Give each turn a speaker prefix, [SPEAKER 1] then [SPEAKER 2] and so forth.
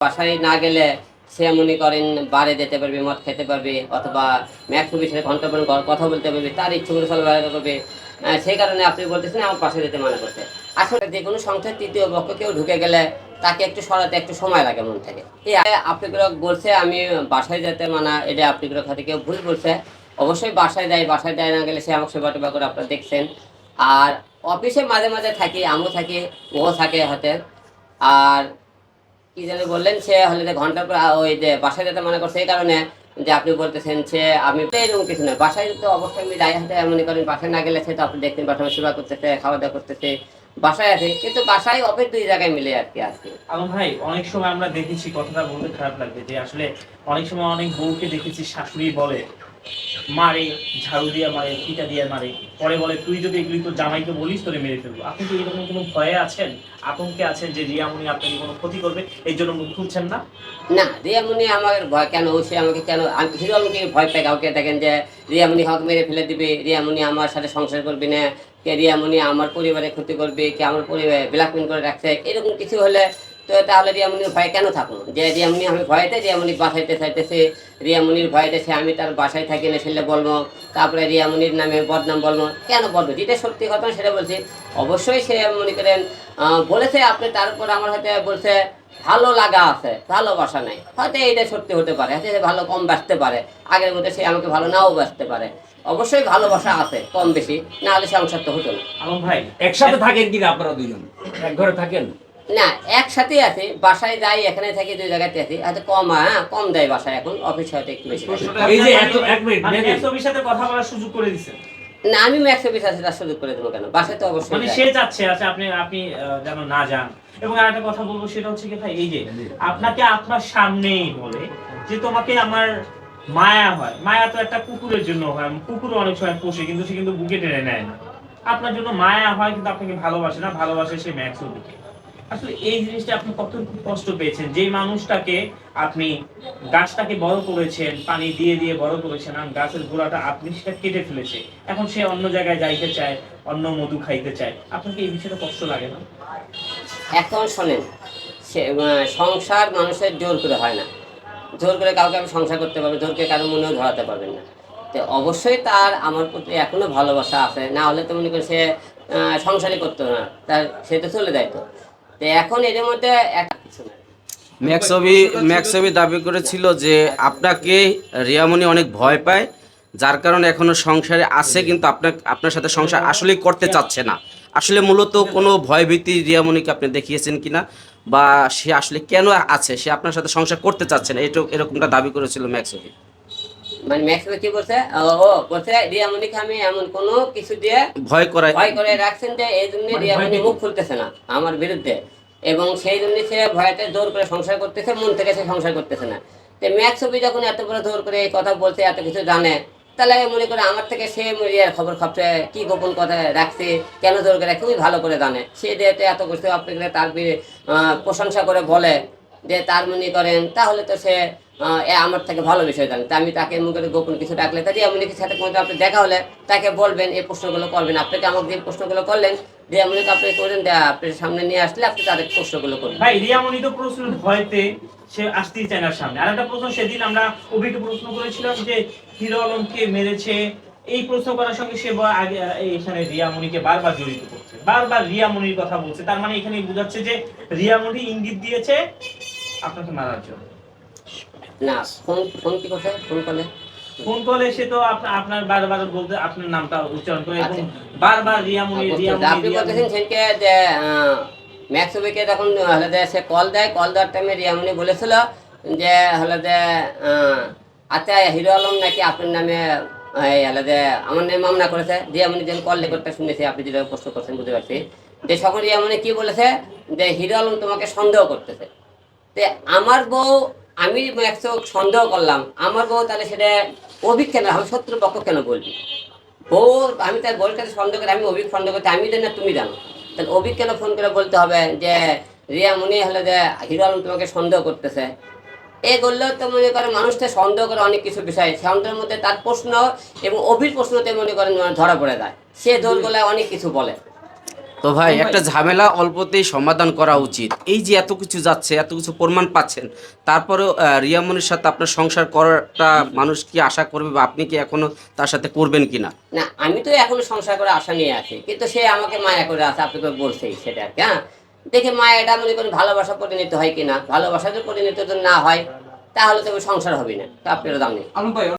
[SPEAKER 1] বাসায় না গেলে সে মনে করেন বারে যেতে পারবে, মদ খেতে পারবে, অথবা ম্যাক্স বিষয়ে ঘণ্টা পর কথা বলতে পারবে, তার ইচ্ছে করে চলাফেরা করবে সেই কারণে আপনি বলতেছেন আমার পাশে যেতে মানা করতে। আসলে যে কোনো সংসার তৃতীয় পক্ষ কেউ ঢুকে গেলে তাকে একটু সরাতে একটু সময় লাগে মন থেকে। এই আপনাগুলো বলছে, আমি বাসায় যেতে মানা, এটা আপনাগুলো খাতে কেউ ভুল বলছে। অবশ্যই বাসায় দেয় বাসায় দেয় না গেলে সে আমাকে সেবা টেবা করে আপনারা দেখছেন। আর অফিসে মাঝে মাঝে থাকি, আমিও থাকি, ও থাকে হাতে। আর কি জানি বললেন, সে হলে যে ঘণ্টার পর ওই যে বাসায় যেতে মনে করছে, এই কারণে যে আপনি বলতেছেন সে, আমি এরকম কিছু নয় বাসায় তো অবশ্যই আমি দায় হাতে মনে করেন, বাসায় না গেলে সে তো আপনি দেখতেন বাসায় সেবা করতেছে খাওয়া দাওয়া করতেছে, বাসায় আছে। কিন্তু বাসায় অফিস দুই জায়গায় মিলে আর কি আজকে
[SPEAKER 2] আলম ভাই, অনেক সময় আমরা দেখেছি, কথাটা বলতে খারাপ লাগবে যে আসলে অনেক সময় অনেক বউকে দেখেছি শাশুড়ি বলে। মারে, ঝাড়ু দিয়ে মারে পিটা দিয়ে মারে। পরে বলে, তুই যদি এগুলি তো জামাইকে বলিস, তোরে মেরে ফেলব। আপনি কি এরকম কোনো ভয়ে আছেন? আতঙ্কে আছেন যে রিয়ামণি আপনাকে কোনো ক্ষতি করবে? এই জন্য মুখ খুলছেন না?
[SPEAKER 1] না, রিয়ামণি আমার ভয় কেন? সে আমাকে কেন? হিরো আলমকে ভয় পাই, কাউকে দেখেন যে রিয়ামণি হক মেরে ফেলে দিবে, রিয়ামণি আমার সাথে সংসার করবে না, কে রিয়ামণি আমার পরিবারে ক্ষতি করবে, কে আমার পরিবারে ব্ল্যাকমেল করে রাখছে, এরকম কিছু হলে তো তাহলে রিয়ামণির ভয় কেন থাকব যে রিয়ামণি আমি ভয়তে রিয়ামণি বাসাইতে চাইতেছে রিয়ামণির ভয়তে সে আমি তার বাসায় থাকি না ছেলে বলব। তারপরে রিয়ামণির নামে বদনাম বলব। কেন বলব? যেটা সত্যি কথা সেটা বলছি। অবশ্যই সে মনে করেন বলেছে আপনি তারপর আমার হয়তো বলছে, ভালো লাগা আছে, ভালোবাসা নাই। হয়তো এইটা সত্যি হতে পারে, হয়তো ভালো কম বাঁচতে পারে। আগের মধ্যে সে আমাকে ভালো নাও বাঁচতে পারে। অবশ্যই ভালোবাসা আছে, কম বেশি। না হলে সংসার তো হতো না।
[SPEAKER 2] ভাই,
[SPEAKER 3] একসাথে থাকেন কিনা আপনারা দুজন এক ঘরে থাকেন?
[SPEAKER 1] না একসাথে আছে বাসায় যাই এখানে থাকি দুই জায়গাতে আছি। হয়তো কম হয়, হ্যাঁ কম দেয় বাসায় এখন অফিস হয়তো একটু বেশি
[SPEAKER 3] এই যে এত এক মিনিট
[SPEAKER 2] মানে ছবির সাথে কথা বলার সুযোগ করে দিচ্ছেন
[SPEAKER 1] না আমি ম্যাক্স অফিস আছে তার সুযোগ করে দেবো কেন? বাসায় তো অবশ্যই
[SPEAKER 2] মানে সে চাচ্ছে আছে আপনি আপনি আহ, যেন না যান। এবং আরেকটা কথা বলব সেটা হচ্ছে কি ভাই এই যে আপনাকে আপনার সামনেই বলে যে তোমাকে আমার মায়া হয়। মায়া তো একটা কুকুরের জন্য হয়। কুকুর অনেক সময় পোষে কিন্তু সে কিন্তু বুকে টেনে নেয় না। আপনার জন্য মায়া হয় কিন্তু আপনাকে ভালোবাসে না। ভালোবাসে সে ম্যাক্স দিকে আসলে এই জিনিসটা আপনি কত কষ্ট পেয়েছেন? যে মানুষটাকে আপনি গাছটাকে বড় করেছেন, পানি দিয়ে দিয়ে বড় করেছেন, আর গাছের গোড়াটা আপনি সেটা কেটে ফেলেছে। এখন সে অন্য জায়গায় যাইতে চায়, অন্য মধু খাইতে চায়। আপনাকে এই বিষয়টা কষ্ট লাগে না?
[SPEAKER 1] এখন শোনেন সংসার মানুষের জোর করে হয় না। জোর করে কাউকে আমি সংসার করতে পারব জোর করে কারও মনেও ধরাতে পারবেন না। তো অবশ্যই তার আমার প্রতি এখনও ভালোবাসা আছে। না হলে তো মনে করি সে সংসারই করতো না। তার, সে তো চলে যায় এখন এর মধ্যে
[SPEAKER 4] ম্যাক্সবি ম্যাক্সবি দাবি করেছিল যে আপনাকে রিয়ামণি অনেক ভয় পায়, যার কারণে এখনও সংসারে আছে, কিন্তু আপনার আপনার সাথে সংসার আসলেই করতে চাচ্ছে না। আসলে মূলত কোনো ভয়ভীতি রিয়ামণিকে আপনি দেখিয়েছেন কিনা, বা সে আসলে কেন আছে, সে আপনার সাথে সংসার করতে চাচ্ছে না এরকমটা দাবি করেছিল ম্যাক্সবি।
[SPEAKER 1] মানে ম্যাক্সিমে কি বলছে ও বলছে রিয়ামণিকে আমি এমন কোনো কিছু দিয়ে
[SPEAKER 4] ভয় করায়
[SPEAKER 1] ভয় করে রাখছেন যে এই জন্য
[SPEAKER 3] মানে
[SPEAKER 1] রিয়ামণি মুখ খুলতেছে না আমার বিরুদ্ধে। এবং সেই জন্য সে ভয়তে জোর করে সংসার করতেছে মন থেকে সে সংসার করতেছে না। তো ম্যাক্স ছবি যখন এত বড় জোর করে এই কথা বলছে এত কিছু জানে তাহলে মনে করি আমার থেকে সে রিয়ার খবর খবরে কি গোপন কথা রাখছে কেন জোর করে খুবই ভালো করে জানে। সে যেহেতু এত কিছু আপনি তার প্রশংসা করে বলে যে তার মনে করেন, তাহলে তো সে আমার থেকে ভালো বিষয় জানে। তা আমি তাকে মুখে গোপন কিছু ডাকলে তাই এমন কিছু সাথে কোনো আপনি দেখা হলে তাকে বলবেন, এই প্রশ্নগুলো করবেন। আপনাকে আমাকে যে প্রশ্নগুলো করলেন যে এমন আপনি করেন যে আপনার সামনে নিয়ে আসলে আপনি তাদের প্রশ্নগুলো করবেন।
[SPEAKER 2] ভাই, রিয়ামণি তো প্রশ্ন ভয়তে সে আসতেই চায় না সামনে। আর একটা প্রশ্ন, সেদিন আমরা অভিকে প্রশ্ন করেছিলাম যে, হিরো আলমকে মেরেছে, এই প্রশ্ন করার সঙ্গে সে আগে এখানে রিয়ামণিকে বারবার জড়িত করছে। বারবার রিয়ামণির কথা বলছে। তার মানে এখানে বোঝাচ্ছে যে, রিয়ামণি ইঙ্গিত দিয়েছে আপনাকে মারার জন্য।
[SPEAKER 1] না ফোন ফোন কি করছে ফোন করলে
[SPEAKER 2] ফোন কলে সে তো আপনার বারবার বলতে আপনার নামটা উচ্চারণ করে এবং
[SPEAKER 1] আচ্ছা।
[SPEAKER 2] বারবার রিয়ামণি রিয়ামণি
[SPEAKER 1] আপনি বলতেছেন যে ম্যাক্সবিকে যখন হলে যে সে কল দেয় কল দেওয়ার টাইমে রিয়ামনি বলেছিল যে হলে যে আহ, আচ্ছা হিরো আলম নাকি আপনার নামে হলে যে আমার নামে মামলা করেছে। রিয়ামনি যেন কল রেকর্ডটা শুনেছি আপনি যেটা প্রশ্ন করছেন বুঝতে পারছি। যে সকল রিয়ামনি কি বলেছে? যে হিরো আলম তোমাকে সন্দেহ করতেছে। তে আমার বউ, আমি একশো সন্দেহ করলাম। আমার বউ তাহলে সেটা অভিক কেন? আমি শত্রু পক্ষ কেন বলবি? বউ, আমি তার বউর কাছে সন্দেহ করে, আমি অভিক সন্দেহ করতে আমি জানি না, তুমি জানো। তাহলে অভিক কেন ফোন করে বলতে হবে যে, রিয়া মনে হলে যে, হিরো আলম তোমাকে সন্দেহ করতেছে? এই করলেও তো মনে করে, মানুষটা সন্দেহ করে অনেক কিছু বিষয়। সন্দেহের মধ্যে তার প্রশ্ন এবং অভির প্রশ্নতে মনে করেন ধরা পড়ে যায়। সে জোর গলায় অনেক কিছু বলে।
[SPEAKER 4] তো ভাই একটা ঝামেলা অল্পতেই সমাধান করা উচিত। এই যে এত কিছু যাচ্ছে এত কিছু প্রমাণ পাচ্ছেন তারপরেও আহ, রিয়ামনির সাথে আপনার সংসার করাটা মানুষ কি আশা করবে বা আপনি কি এখনও তার সাথে করবেন কিনা?
[SPEAKER 1] না আমি তো এখনও সংসার করে আশা নিয়ে আছি কিন্তু সে আমাকে মায়া করে আছে আপনাকে বলছেই সেটা আর কি হ্যাঁ? দেখে মায়াটা মনে করি ভালোবাসা পরিণত হয় কিনা ভালোবাসা যদি পরিণত যদি না হয় তাহলে তো সংসার হবে না তা আপনারা জানেন